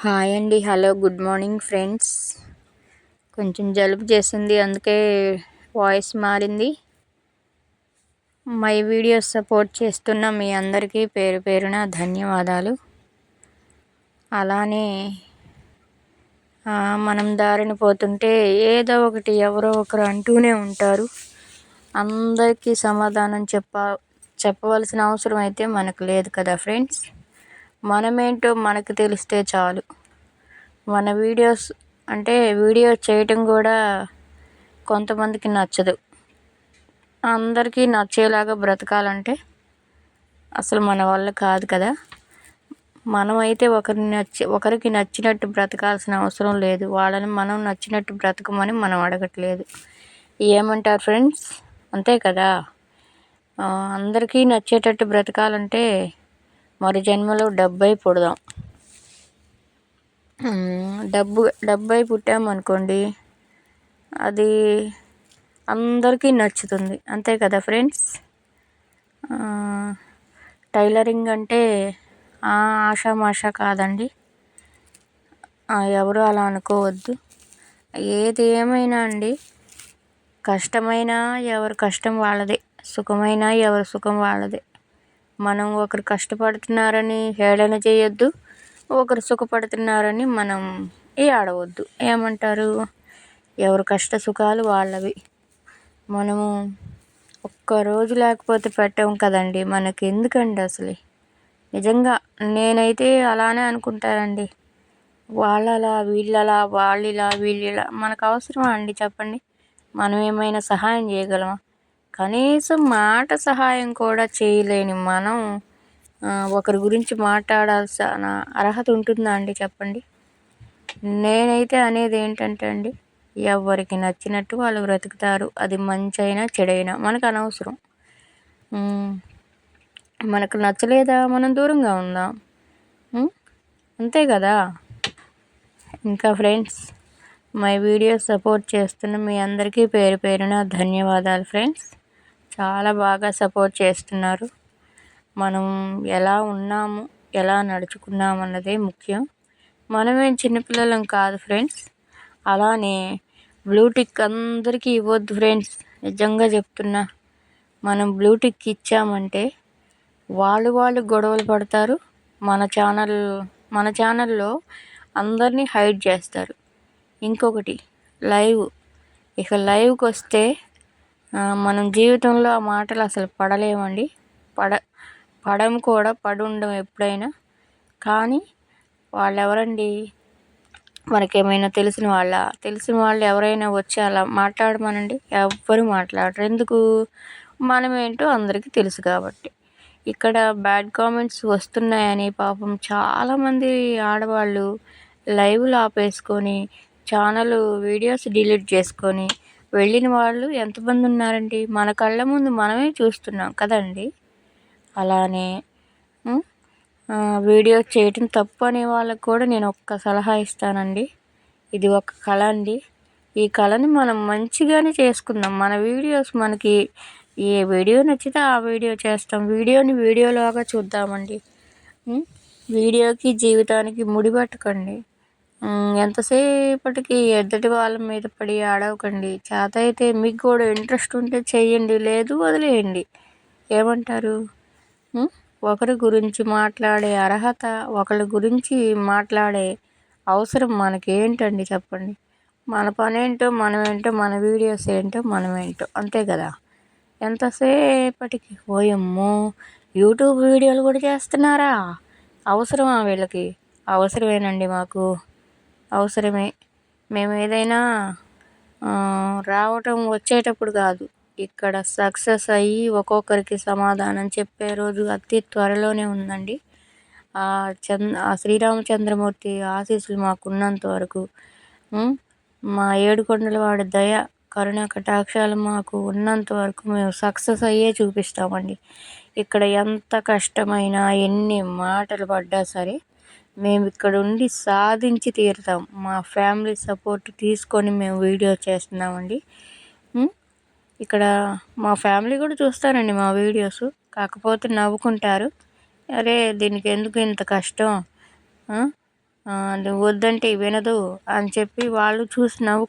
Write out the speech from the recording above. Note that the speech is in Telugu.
హాయ్ అండి. Hello good morning friends. కొంచెం జలుబు చేసింది అందుకే వాయిస్ మారింది. మై వీడియోస్ సపోర్ట్ చేస్తున్న మీ అందరికీ పేరు పేరున ధన్యవాదాలు. అలానే మనం దారిని పోతుంటే ఏదో ఒకటి ఎవరో ఒకరు అంటూనే ఉంటారు. అందరికీ సమాధానం చెప్ప చెప్పవలసిన అవసరం అయితే మనకు లేదు కదా ఫ్రెండ్స్. మనమేంటో మనకు తెలిస్తే చాలు. మన వీడియోస్ అంటే వీడియో చేయటం కూడా కొంతమందికి నచ్చదు. అందరికీ నచ్చేలాగా బ్రతకాలంటే అసలు మన వల్ల కాదు కదా. మనమైతే ఒకరిని నచ్చి ఒకరికి నచ్చినట్టు బ్రతకాల్సిన అవసరం లేదు. వాళ్ళని మనం నచ్చినట్టు బ్రతకమని మనం అడగట్లేదు. ఏమంటారు ఫ్రెండ్స్? అంతే కదా. అందరికీ నచ్చేటట్టు బ్రతకాలంటే మరు జన్మలో డబ్బై పుడదాం. డబ్బు డబ్బై పుట్టామనుకోండి అది అందరికీ నచ్చుతుంది. అంతే కదా ఫ్రెండ్స్? టైలరింగ్ అంటే ఆషామాషా కాదండి. ఎవరు అలా అనుకోవద్దు. ఏది ఏమైనా అండి. కష్టమైనా ఎవరి కష్టం వాళ్ళదే. సుఖమైనా ఎవరి సుఖం వాళ్ళదే. మనం ఒకరు కష్టపడుతున్నారని హేళన చేయొద్దు ఒకరు సుఖపడుతున్నారని మనం ఏ ఆడవద్దు ఏమంటారు? ఎవరు కష్ట సుఖాలు వాళ్ళవి. మనము ఒక్కరోజు లేకపోతే పెట్టాం కదండి మనకి ఎందుకండి అసలు? నిజంగా నేనైతే అలానే అనుకుంటానండి. వాళ్ళలా వీళ్ళలా వాళ్ళిలా వీళ్ళిలా. మనకు అవసరమా అండి చెప్పండి? మనం ఏమైనా సహాయం చేయగలమా? కనీసం మాట సహాయం కూడా చేయలేని మనం ఒకరి గురించి మాట్లాడాల్సిన అర్హత ఉంటుందా అండి చెప్పండి? నేనైతే అనేది ఏంటంటే అండి ఎవరికి నచ్చినట్టు వాళ్ళు బ్రతుకుతారు. అది మంచి అయినా చెడైనా మనకు అనవసరం. మనకు నచ్చలేదా? మనం దూరంగా ఉందాం. అంతే కదా? ఇంకా ఫ్రెండ్స్ మై వీడియో సపోర్ట్ చేస్తున్న మీ అందరికీ పేరు పేరున ధన్యవాదాలు ఫ్రెండ్స్. చాలా బాగా సపోర్ట్ చేస్తున్నారు. మనం ఎలా ఉన్నాము ఎలా నడుచుకున్నాము అన్నదే ముఖ్యం. మనమేం చిన్నపిల్లలం కాదు ఫ్రెండ్స్. అలానే బ్లూటిక్ అందరికీ ఇవ్వద్దు ఫ్రెండ్స్. నిజంగా చెప్తున్నా మనం బ్లూటిక్ ఇచ్చామంటే వాళ్ళు వాళ్ళు గొడవలు పడతారు. మన ఛానల్ మన ఛానల్లో అందరినీ హైడ్ చేస్తారు. ఇంకొకటి లైవ్. ఇక లైవ్కి వస్తే మనం జీవితంలో ఆ మాటలు అసలు పడలేమండి. పడ పడము కూడా పడి ఉండం ఎప్పుడైనా. కానీ వాళ్ళు ఎవరండి మనకేమైనా తెలిసిన వాళ్ళ తెలిసిన వాళ్ళు ఎవరైనా వచ్చి అలా మాట్లాడమనండి. ఎవ్వరు మాట్లాడరు. ఎందుకు? మనమేంటో అందరికీ తెలుసు కాబట్టి. ఇక్కడ బ్యాడ్ కామెంట్స్ వస్తున్నాయని పాపం చాలామంది ఆడవాళ్ళు లైవ్లు ఆపేసుకొని ఛానల్ వీడియోస్ డిలీట్ చేసుకొని వెళ్ళిన వాళ్ళు ఎంతమంది ఉన్నారండి? మన కళ్ళ ముందు మనమే చూస్తున్నాం కదండి. అలానే వీడియో చేయటం తప్పు అనే వాళ్ళకు కూడా నేను ఒక్క సలహా ఇస్తానండి. ఇది ఒక కళ అండి. ఈ కళని మనం మంచిగానే చేసుకుందాం. మన వీడియోస్ మనకి ఏ వీడియో నచ్చితే ఆ వీడియో చేస్తాం. వీడియోని వీడియోలాగా చూద్దామండి. వీడియోకి జీవితానికి ముడిపెట్టకండి. ఎంతసేపటికి ఎద్దటి వాళ్ళ మీద పడి ఆడవకండి. చేత అయితే మీకు కూడా ఇంట్రెస్ట్ ఉంటే చేయండి లేదు వదిలేయండి. ఏమంటారు? ఒకరి గురించి మాట్లాడే అర్హత ఒకరి గురించి మాట్లాడే అవసరం మనకేంటండి చెప్పండి? మన పనేంటో మనమేంటో మన వీడియోస్ ఏంటో మనమేంటో అంతే కదా? ఎంతసేపటికి? ఓయమ్మో యూట్యూబ్ వీడియోలు కూడా చేస్తున్నారా? అవసరమా వీళ్ళకి? అవసరమేనండి మాకు. అవసరమే. మేము ఏదైనా రావటం వచ్చేటప్పుడు కాదు. ఇక్కడ సక్సెస్ అయ్యి ఒక్కొక్కరికి సమాధానం చెప్పే రోజు అతి త్వరలోనే ఉందండి. ఆ చంద్ ఆ శ్రీరామచంద్రమూర్తి ఆశీస్సులు మాకున్నంత వరకు మా ఏడుకొండల వాడి దయ కరుణ కటాక్షాలు మాకు ఉన్నంత వరకు మేము సక్సెస్ అయ్యే చూపిస్తామండి. ఇక్కడ ఎంత కష్టమైనా ఎన్ని మాటలు పడ్డా సరే మేము ఇక్కడ ఉండి సాధించి తీరుతాం. మా ఫ్యామిలీ సపోర్ట్ తీసుకొని మేము వీడియో చేస్తున్నామండి. ఇక్కడ మా ఫ్యామిలీ కూడా చూస్తారండి మా వీడియోస్. కాకపోతే నవ్వుకుంటారు. అరే దీనికి ఎందుకు ఇంత కష్టం? నువ్వు వద్దంటే వినదు అని చెప్పి వాళ్ళు చూసి నవ్వు